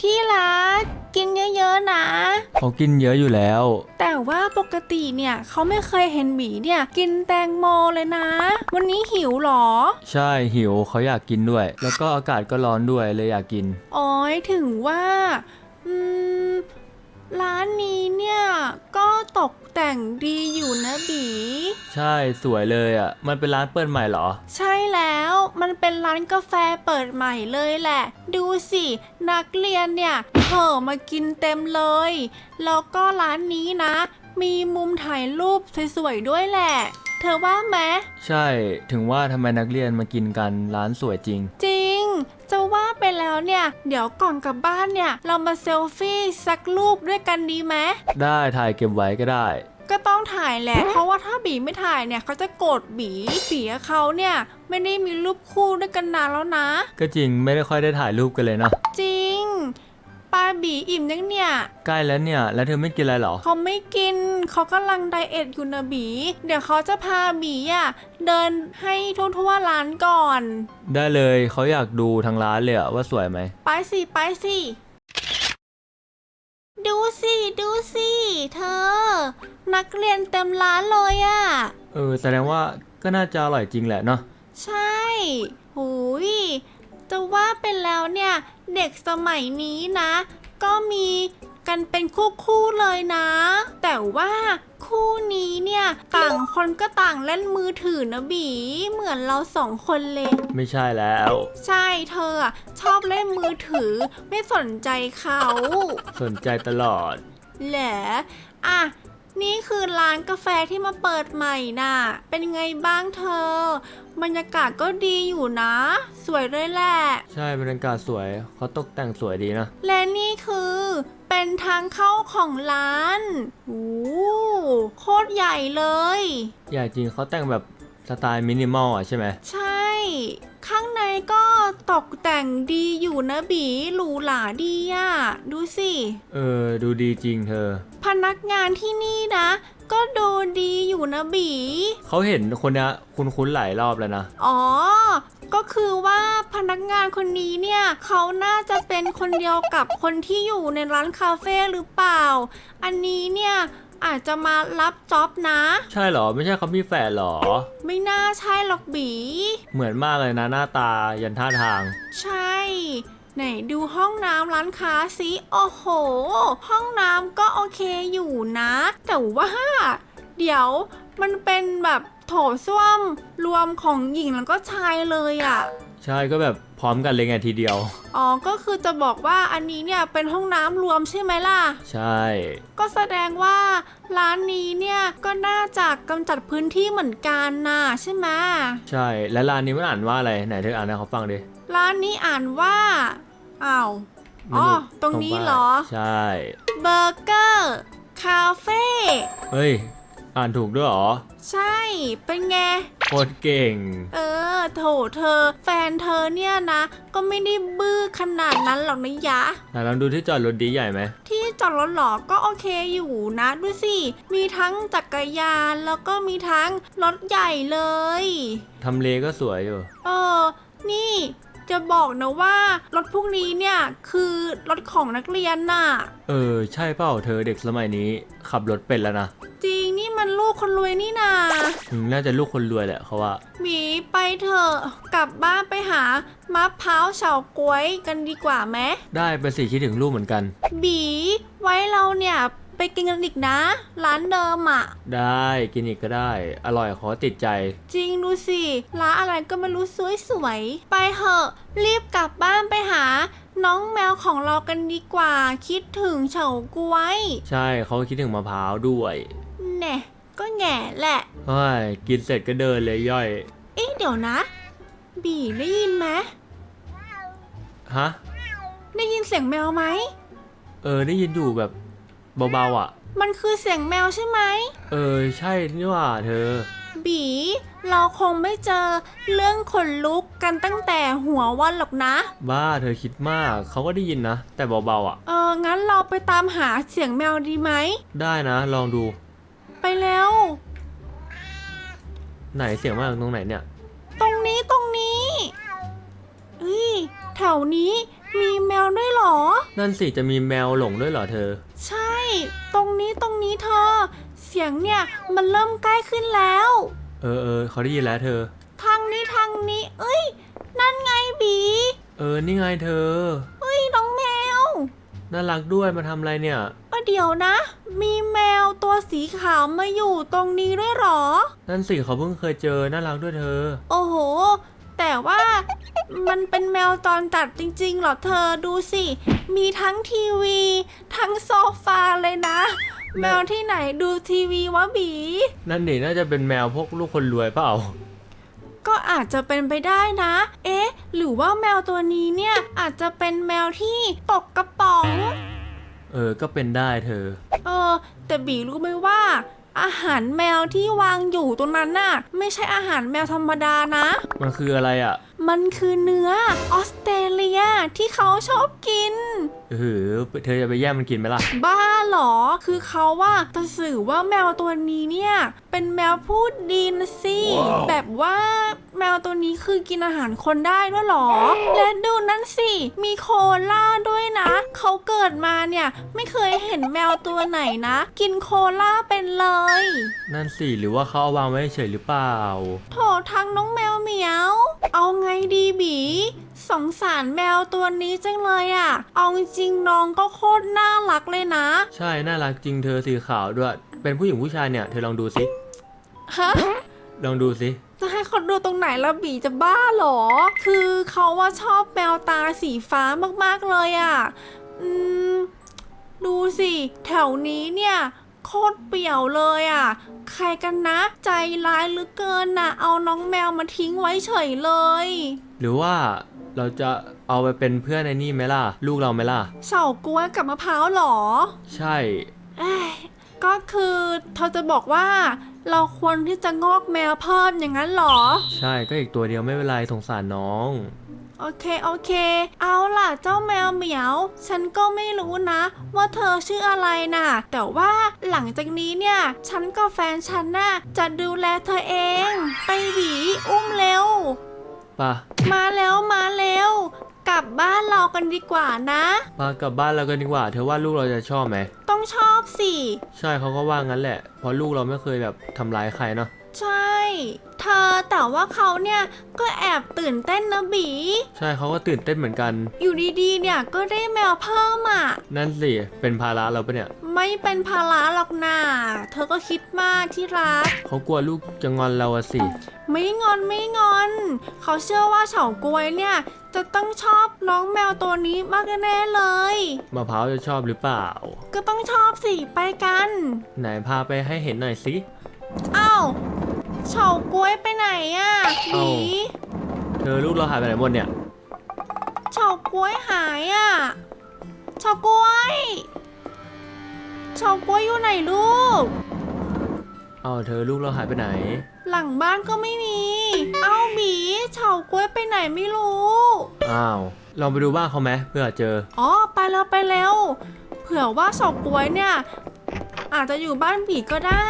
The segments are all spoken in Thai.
ที่รักกินเยอะๆนะ เขากินเยอะอยู่แล้ว แต่ว่าปกติเนี่ยเขาไม่เคยเห็นหมีเนี่ย กินแตงโมเลยนะ วันนี้หิวเหรอ ใช่หิวเขาอยากกินด้วย แล้วก็อากาศก็ร้อนด้วยเลยอยากกินอ๋อยถึงว่า อืม ร้านนี้เนี่ย ก็ตกแต่งดีอยู่นะบี ใช่สวยเลยอะ มันเป็นร้านเปิดใหม่เหรอ ใช่แล้วมันเป็นร้านกาแฟเปิดใหม่เลยแหละ ดูสิ นักเรียนเนี่ยเห่อมากินเต็มเลย แล้วก็ร้านนี้นะ มีมุมถ่ายรูปสวยๆด้วยแหละ เธอว่าไหมใช่ถึงว่าทำไมนักเรียนมากินกันร้านสวยจริง จริง จะว่าไปแล้วเนี่ย เดี๋ยวก่อนกลับบ้านเนี่ย เรามาเซลฟี่สักรูปด้วยกันดีไหมได้ถ่ายเก็บไว้ก็ได้ ก็ต้องถ่ายแหละ เพราะว่าถ้าบีไม่ถ่ายเนี่ยเขาจะโกรธบีบีกับเขาเนี่ย ไม่ได้มีรูปคู่ด้วยกันนานแล้วนะ ก็จริงไม่ได้ค่อยได้ถ่ายรูปกันเลยเนาะจริง ปลาบีอิ่มยังเนี่ย ใกล้แล้วเนี่ย แล้วเธอไม่กินอะไรเหรอ เขาไม่กิน เขากำลังไดเอทอยู่นะบี เดี๋ยวเขาจะพาบีอะเดินให้ทั่วๆร้านก่อน ได้เลยเขาอยากดูทางร้านเลยอะว่าสวยไหม ไปสิไปสิดูสิดูสิเธอ นักเรียนเต็มร้านเลยอะ เออ แสดงว่าก็น่าจะอร่อยจริงแหละเนาะ ใช่ หูย จะว่าเป็นแล้วเนี่ยเด็กสมัยนี้นะ ก็มีกันเป็นคู่ๆเลยนะ แต่ว่าคู่นี้เนี่ยต่างคนก็ต่างเล่นมือถือนะบี เหมือนเราสองคนเลย ไม่ใช่แล้ว ใช่เธออะชอบเล่นมือถือไม่สนใจเขา สนใจตลอด แหละอะ นี่คือร้านกาแฟที่มาเปิดใหม่น่ะ เป็นไงบ้างเธอ บรรยากาศก็ดีอยู่นะ สวยเลยแหละ ใช่บรรยากาศสวยเขาตกแต่งสวยดีนะ และนี่คือ เป็นทางเข้าของร้านโอ้โคตรใหญ่เลย ใหญ่จริงเขาแต่งแบบสไตล์มินิมอลอะใช่ไหม ใช่ ข้างในก็ตกแต่งดีอยู่นะบีหรูหราดีอะดูสิ เออ ดูดีจริงเธอ พนักงานที่นี่นะ ก็ดูดีอยู่นะบี เขาเห็นคนเนี้ยคุ้นๆหลายรอบแล้วนะ อ๋อ ก็คือว่าพนักงานคนนี้เนี่ยเขาน่าจะเป็นคนเดียวกับคนที่อยู่ในร้านคาเฟ่หรือเปล่า อันนี้เนี่ย อาจจะมารับจ็อบนะ ใช่เหรอ ไม่ใช่เขามีแฝดเหรอ ไม่น่าใช่หรอกบี เหมือนมากเลยนะหน้าตายันท่าทาง ใช่ ไหนดูห้องน้ำร้านค้าสิโอ้โห ห้องน้ำก็โอเคอยู่นะ แต่ว่า เดี๋ยวมันเป็นแบบโถส้วมรวมของหญิงแล้วก็ชายเลยอะ่ะ ใช่ก็แบบพร้อมกันเลยไงทีเดียว อ๋อ ก็คือจะบอกว่าอันนี้เนี่ยเป็นห้องน้ำรวมใช่ไหมล่ะ ใช่ ก็แสดงว่าร้านนี้เนี่ยก็น่าจะกำจัดพื้นที่เหมือนกันนะใช่ไหมใช่แล้วร้านนี้มันอ่านว่าอะไรไหนเธออ่านให้เขาฟังดิร้านนี้อ่านว่าอ้าวอ๋อมันยู่ตรงนี้ป้ายเหรอ ใช่ เบอร์เกอร์ คาเฟ่ เฮ้ย อ่านถูกด้วยเหรอ ใช่ เป็นไง โคตรเก่ง เออ โถเธอ แฟนเธอเนี่ยนะ ก็ไม่ได้บื้อขนาดนั้นหรอกนะยะ ไหนลองดูที่จอดรถดีใหญ่ไหม ที่จอดรถหรอก็โอเคอยู่นะ ดูสิ มีทั้งจักรยานแล้วก็มีทั้งรถใหญ่เลย ทำเลก็สวยอยู่ เออ นี่ จะบอกนะว่ารถพวกนี้เนี่ยคือรถของนักเรียนน่ะ เออ ใช่เปล่าเธอเด็กสมัยนี้ ขับรถเป็นแล้วนะ จริงนี่ มันลูกคนรวยนี่นาอืมน่าจะลูกคนรวยแหละเขาว่า หมีไปเถอะกลับบ้านไปหามะพร้าวเฉาก๊วยกันดีกว่าไหมได้ไปสิคิดถึงลูกเหมือนกัน บีไว้เราเนี่ยไปกินกันอีกนะ ร้านเดิมอะ ได้กินอีกก็ได้ อร่อยขอติดใจ จริงดูสิร้านอะไรก็ไม่รู้สวยๆไปเถอะ รีบกลับบ้านไปหา น้องแมวของเรากันดีกว่า คิดถึงเฉาก๊วย ใช่เขาคิดถึงมะพร้าวด้วย แน่ก็แง่แหละ เฮ้ยกินเสร็จก็เดินเลยย่อย เอ๊ะเดี๋ยวนะ บีได้ยินไหมฮะ ได้ยินเสียงแมวไหม เออได้ยินอยู่แบบเบาๆอะ มันคือเสียงแมวใช่ไหม เออใช่นี่หว่าเธอ บีเราคงไม่เจอเรื่องขนลุกกันตั้งแต่หัววันหรอกนะ บ้าเธอคิดมากเขาก็ได้ยินนะ แต่เบาๆอะ เอองั้นเราไปตามหาเสียงแมวดีไหม ได้นะ ลองดู ไปแล้ว ไหนเสียงมากตรงไหนเนี่ย ตรงนี้ตรงนี้เฮ้ยแถวนี้มีแมวด้วยเหรอ นั่นสิจะมีแมวหลงด้วยเหรอเธอ ใช่ ตรงนี้ตรงนี้เธอ เสียงเนี่ยมันเริ่มใกล้ขึ้นแล้ว เออเออเขาได้ยินแล้วเธอ ทางนี้ทางนี้ เอ้ย นั่นไงบีเออนี่ไงเธอ เอ้ยน้องแมว น่ารักด้วยมาทำอะไรเนี่ย เอ้ยเดี๋ยวนะ มีแมว ตัวสีขาวมาอยู่ตรงนี้ด้วยเหรอ นั่นสิเขาเพิ่งเคยเจอน่ารักด้วยเธอ โอ้โห แต่ว่ามันเป็นแมวจรจัดจริงๆเหรอเธอดูสิ มีทั้งทีวี ทั้งโซฟาเลยนะ แมวที่ไหนดูทีวีวะบี นั่นดิน่าจะเป็นแมวพวกลูกคนรวยเปล่าก็อาจจะเป็นไปได้นะ เอ๊ะ หรือว่าแมวตัวนี้เนี่ยอาจจะเป็นแมวที่ตกกระป๋อง เออ ก็เป็นได้เธอ เออ แต่บีรู้ไหมว่า อาหารแมวที่วางอยู่ตรงนั้นน่ะ ไม่ใช่อาหารแมวธรรมดานะ มันคืออะไรอะ มันคือเนื้อออสเตรเลียที่เขาชอบกิน เออ เธอจะไปแย่งมันกินไหมล่ะ บ้าเหรอ คือเขาว่าจะสื่อว่าแมวตัวนี้เนี่ย เป็นแมวพูดดีนะสิแบบว่าแมวตัวนี้คือกินอาหารคนได้ด้วยเหรอ และดูนั่นสิ มีโคล่าด้วยนะเขาเกิดมาเนี่ย ไม่เคยเห็นแมวตัวไหนนะ กินโคล่าเป็นเลย นั่นสิหรือว่าเขาเอาวางไว้เฉยหรือเปล่า โถทั้งน้องแมวเหมียว เอาไงดีบี สงสารแมวตัวนี้จังเลยอะ่ะ เอาจริงๆน้องก็โคตรน่ารักเลยนะ ใช่น่ารักจริงเธอสีขาวด้วย เป็นผู้หญิงผู้ชายเนี่ยเธอลองดูสิฮะ ลองดูสิ จะให้เขาดูตรงไหนละบีจะบ้าเหรอ คือเขาว่าชอบแมวตาสีฟ้ามากๆเลยอะ่ะ อืม ดูสิ แถวนี้เนี่ย โคตรเปี่ยวเลยอะ่ะ ใครกันนะ ใจร้ายเหลือเกินน่ะ เอาน้องแมวมาทิ้งไว้เฉยเลย หรือว่าเราจะเอาไปเป็นเพื่อนในนี่ไหมล่ะ ลูกเราไหมล่ะเฉากล้วยกับมะพร้าวเหรอ ใช่ เอ้ยก็คือเธอจะบอกว่า เราควรที่จะงอกแมวเพิ่มอย่างนั้นเหรอ ใช่ก็อีกตัวเดียวไม่เป็นไรสงสารน้อง โอเคโอเค เอาล่ะเจ้าแมวเหมียว ฉันก็ไม่รู้นะ ว่าเธอชื่ออะไรน่ะ แต่ว่าหลังจากนี้เนี่ย ฉันกับแฟนฉันน่ะจะดูแลเธอเอง ไปหวีอุ้มเร็วปะมาแล้วมาเร็ว กลับบ้านเรากันดีกว่านะปากลับบ้านเรากันดีกว่า เธอว่าลูกเราจะชอบไหม ต้องชอบสิ ใช่เขาก็ว่างั้นแหละ เพราะลูกเราไม่เคยแบบทำร้ายใครเนาะ ใช่ เธอแต่ว่าเขาเนี่ยก็แอบตื่นเต้นนะบี ใช่เขาก็ตื่นเต้นเหมือนกัน อยู่ดีๆ เนี่ยก็ได้แมวเพิ่มอะ นั่นสิ เป็นภาระเราปะเนี่ย ไม่เป็นภาระหรอกนะเธอก็คิดมากที่รัก เขากลัวลูกจะงอนเราอะสิ ไม่งอนไม่งอน เขาเชื่อว่าเฉากล้วยเนี่ย จะต้องชอบน้องแมวตัวนี้มากแน่ๆเลย มะพร้าวจะชอบหรือเปล่า ก็ต้องชอบสิไปกัน ไหนพาไปให้เห็นหน่อยสิเอ้า เฉากล้วยไปไหนอะหเอ้า นีเธอลูกเราหายไปไหนหมดเนี่ย เฉากล้วยหายอะเฉากล้วยเฉากล้วยอยู่ไหนลูก เอาเธอลูกเราหายไปไหน หลังบ้านก็ไม่มี เอ้าหมีเฉากล้วยไปไหนไม่รู้ อ้าวลองไปดูบ้านเขาไหมเพื่อเจอ อ๋อไปแล้วไปแล้ว เผื่อว่าเฉากล้วยเนี่ย อาจจะอยู่บ้านบีก็ได้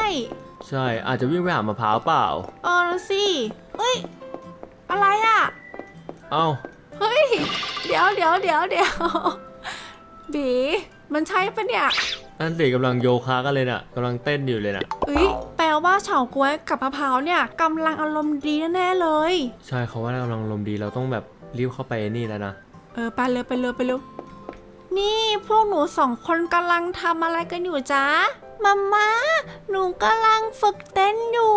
ใช่ อาจจะวิ่งไปหามะพร้าวเปล่า เออนะสิเอ้ย อะไรอะ่ะ เอ้า เฮ้ย เดี๋ยวเดี๋ยวเดี๋ยวเดี๋ยวบี มันใช่ปะเนี่ยนั่นสิกำลังโยคะกันเลยน่ะกำลังเต้นอยู่เลยน่ะ เอ้ย แปลว่าเฉากล้วยกับมะพร้าวเนี่ยกำลังอารมณ์ดีแน่ๆเลย ใช่เขาว่ากำลังลมณ์ดีเราต้องแบบรีบเข้าไปนี่แล้วนะ เออ ไปเลยไปเลยไปเลยนี่พวกหนูสองคนกำลังทำอะไรกันอยู่จ๊ะ มาม่าหนูกำลังฝึกเต้นอยู่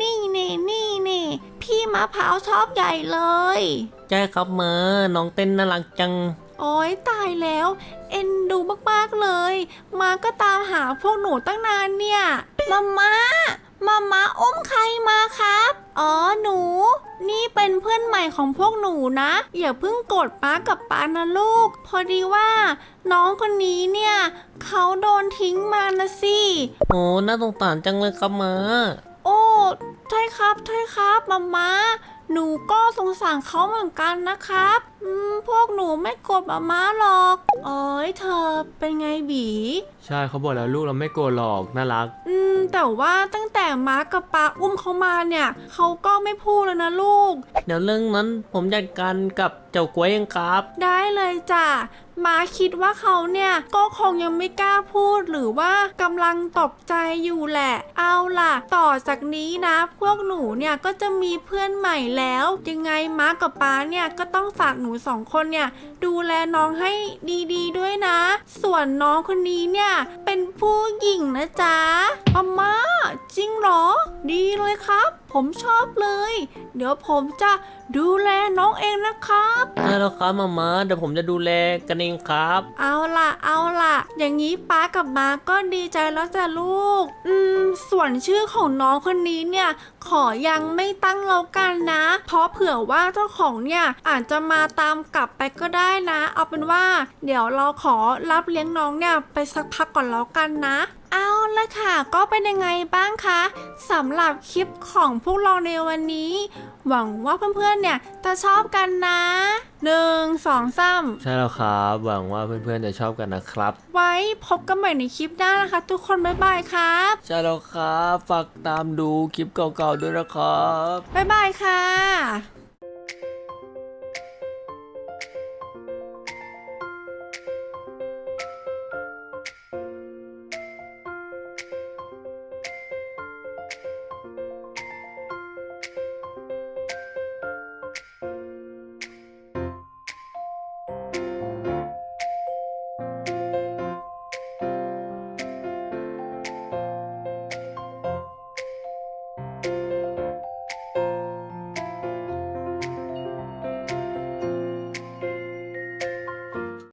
นี่นี่นี่นี่พี่มะพร้าวชอบใหญ่เลย ใช่ครับเมอน้องเต้นน่ารักจัง โอ้ยตายแล้ว เอ็นดูมากๆเลย มาก็ตามหาพวกหนูตั้งนานเนี่ยมาม่ามาม่าอุ้มใครมาครับ อ๋อหนู นี่เป็นเพื่อนใหม่ของพวกหนูนะ อย่าเพิ่งโกรธป้ากับป้านะลูก พอดีว่า น้องคนนี้เนี่ย เขาโดนทิ้งมานะสิโอ้น่าสงสารจังเลยครับมาโอ้ใช่ครับใช่ครับมาม่าหนูก็สงสารเขาเหมือนกันนะครับ อืมพวกหนูไม่โกรธมาม่าหรอก เอ้ยเธอเป็นไงบี ใช่เขาบอกแล้วลูกเราไม่โกรธหรอกน่ารัก อืมแต่ว่าตั้งแต่มาร์กกับป้าอุ้มเขามาเนี่ยเขาก็ไม่พูดเลยนะลูก เดี๋ยวเรื่องนั้นผมจัดการกับเจ้ากล้วยเองครับ ได้เลยจ้ะมาคิดว่าเขาเนี่ยก็คงยังไม่กล้าพูดหรือว่ากำลังตกใจอยู่แหละ เอาล่ะ ต่อจากนี้นะ พวกหนูเนี่ยก็จะมีเพื่อนใหม่แล้ว ยังไงมากับป้าเนี่ยก็ต้องฝากหนูสองคนเนี่ยดูแลน้องให้ดีๆด้วยนะ ส่วนน้องคนนี้เนี่ยเป็นผู้หญิงนะจ๊ะอาม่าจริงเหรอ ดีเลยครับ ผมชอบเลย เดี๋ยวผมจะดูแลน้องเองนะครับได้แล้วครับมามาเดี๋ยวผมจะดูแลกันเองครับ เอาล่ะ เอาล่ะ อย่างนี้ป้ากับมาก็ดีใจแล้วจ้ะลูก อืม ส่วนชื่อของน้องคนนี้เนี่ยขอยังไม่ตั้งแล้วกันนะ เพราะเผื่อว่าเจ้าของเนี่ยอาจจะมาตามกลับไปก็ได้นะ เอาเป็นว่า เดี๋ยวเราขอรับเลี้ยงน้องเนี่ยไปสักพักก่อนแล้วกันนะเอาละค่ะ ก็เป็นยังไงบ้างคะสำหรับคลิปของพวกเราในวันนี้หวังว่าเพื่อนๆเนี่ยจะชอบกันนะหนึ่งสองสามใช่แล้วครับ หวังว่าเพื่อนๆจะชอบกันนะครับ ไว้พบกันใหม่ในคลิปหน้านะคะ ทุกคนบ๊ายบายครับใช่แล้วครับ ฝากตามดูคลิปเก่าๆด้วยนะครับบ๊ายบายค่ะ